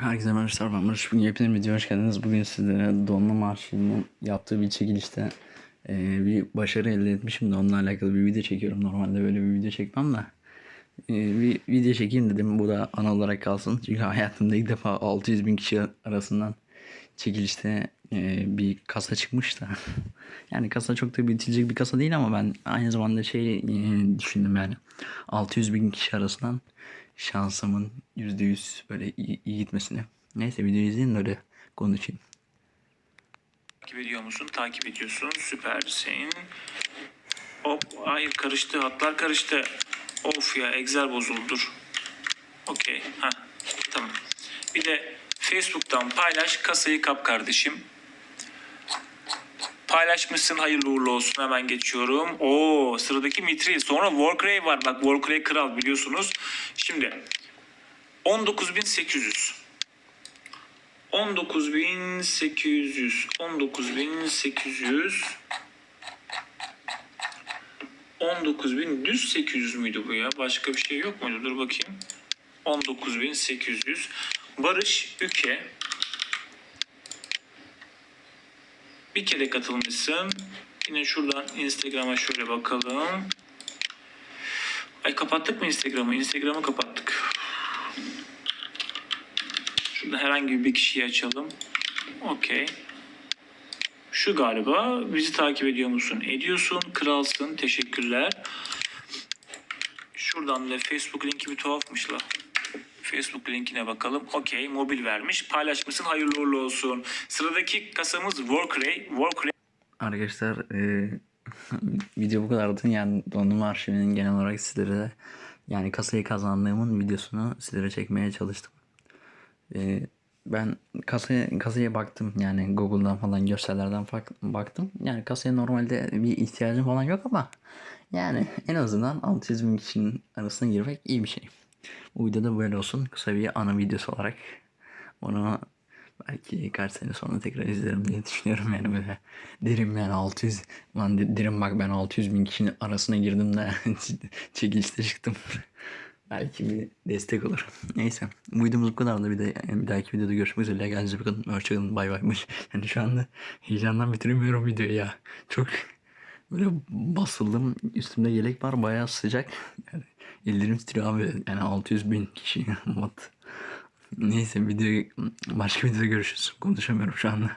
Herkese merhaba ben Barış. Bugün yepyeni bir videoya hoş geldiniz. Bugün sizlere Donlu Marşı'nın yaptığı bir çekilişte e, bir başarı elde etmişim de onunla alakalı bir video çekiyorum. Normalde böyle bir video çekmem de. E, bir video çekeyim dedim. Bu da ana olarak kalsın. Çünkü hayatımda ilk defa 600 bin kişi arasından çekilişte e, bir kasa çıkmış da. yani kasa çok da büyütülecek bir kasa değil ama ben aynı zamanda şey e, düşündüm yani. 600 bin kişi arasından şansımın %100 böyle iyi, iyi gitmesini. Neyse videoyu izleyin öyle konuşayım. Takip ediyor musun? Takip ediyorsun. Süpersin. Hop. Hayır karıştı. Hatlar karıştı. Of ya Excel bozuldu. Dur. Okey. Ha. Tamam. Bir de Facebook'tan paylaş. Kasayı kap kardeşim. Paylaşmışsın hayırlı uğurlu olsun hemen geçiyorum. Oo sıradaki Mitri sonra Warcraft var bak Warcraft kral biliyorsunuz. Şimdi 19.800 19.800 19.800 19.000 düz 800 müydü bu ya? Başka bir şey yok muydu? Dur bakayım. 19.800 Barış Üke bir kere katılmışsın. Yine şuradan Instagram'a şöyle bakalım. Ay kapattık mı Instagram'ı? Instagram'ı kapattık. Şurada herhangi bir kişiyi açalım. Okey. Şu galiba. Bizi takip ediyor musun? Ediyorsun. Kralsın. Teşekkürler. Şuradan da Facebook linki bir tuhafmış la. Facebook linkine bakalım. Okey. Mobil vermiş. Paylaşmışsın. Hayırlı uğurlu olsun. Sıradaki kasamız Workray. Workray Arkadaşlar e, video bu kadardı. Yani dondurma arşivinin genel olarak sizlere yani kasayı kazandığımın videosunu sizlere çekmeye çalıştım. E, ben kasaya kasaya baktım yani Google'dan falan görsellerden baktım. Yani kasaya normalde bir ihtiyacım falan yok ama yani en azından 600 bin kişinin arasına girmek iyi bir şey. Bu videoda böyle olsun. Kısa bir ana videosu olarak. Onu belki kaç sene sonra tekrar izlerim diye düşünüyorum yani böyle derim yani 600 lan de- derim bak ben 600 bin kişinin arasına girdim de çekilişte çıktım. Belki bir destek olur. Neyse bu videomuz bu kadardı. Bir de bir dahaki videoda görüşmek üzere. Kendinize bakın. Hoşçakalın bay bay. Yani şu anda heyecandan bitiremiyorum videoyu ya. Çok böyle basıldım üstümde yelek var bayağı sıcak yani ellerim titriyor abi yani 600 bin kişi Neyse video başka videoda görüşürüz. Konuşamıyorum şu anda.